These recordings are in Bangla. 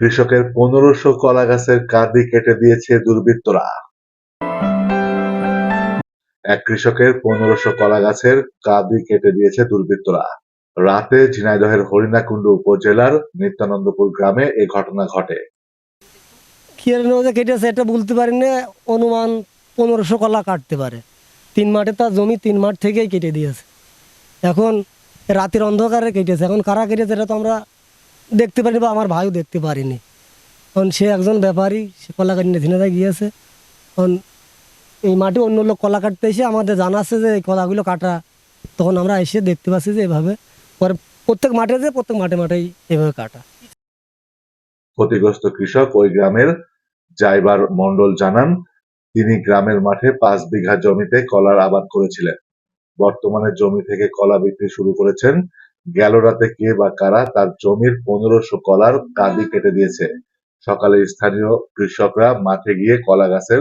কৃষকের পনেরোশো কলা গাছের কাঁদি কেটে দিয়েছে দুর্বৃত্তরা। এক কৃষকের পনেরোশো কলা গাছের কাঁদি কেটে দিয়েছে দুর্বৃত্তরা। রাতে ঝিনাইদহের হরিণাকুণ্ড উপজেলার নিত্যানন্দপুর গ্রামে এ ঘটনা ঘটে। কেটেছে, এটা বলতে পারি না, অনুমান পনেরোশো কলা কাটতে পারে। তিন মাঠে তার জমি তিন মাঠ থেকেই কেটে দিয়েছে। এখন রাতের অন্ধকারে কেটেছে। এখন কারা কেটেছে, এটা তো আমরা দেখতে পারিনি বা আমার ভাইও দেখতে পারিনি। কারণ সে একজন ব্যাপারী, সে কলা কাটিয়ে ঝিনাদায় গিয়েছে। কারণ এই মাঠে অন্য লোক কলা কাটতে এসে আমাদের জানাচ্ছে যে এই কলাগুলো কাটা। তখন আমরা এসে দেখতে পাচ্ছি যে এভাবে পরে প্রত্যেক মাঠে যে প্রত্যেক মাঠে মাঠেই এভাবে কাটা। ক্ষতিগ্রস্ত কৃষক ওই গ্রামের জাইবার মণ্ডল জানান, তিনি গ্রামের মাঠে পাঁচ বিঘা জমিতে কলার আবাদ করেছিলেন। বর্তমানে জমি থেকে কলা বিক্রি শুরু করেছেন। গেল রাতে কে বা কারা তার জমির পনেরোশো কলার কাঁদি কেটে দিয়েছে। সকালে স্থানীয় কৃষকরা মাঠে গিয়ে কলা গাছের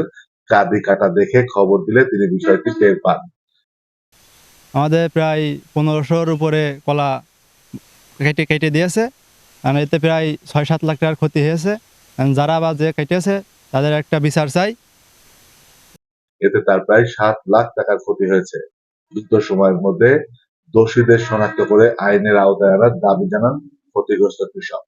কাঁদি কাটা দেখে খবর দিলে তিনি বিষয়টি টের পান। আমাদের প্রায় পনেরোশোর উপরে কলা কেটে কেটে দিয়েছে। আর এতে প্রায় ছয় সাত লাখ টাকার ক্ষতি হয়েছে। যারা বা যে কেটেছে তাদের একটা বিচার চাই। এতে তার প্রায় সাত লাখ টাকার ক্ষতি হয়েছে। দ্রুত সময়ের মধ্যে দোষীদের শনাক্ত করে আইনের আওতায় আনার দাবি জানান ক্ষতিগ্রস্ত কৃষক।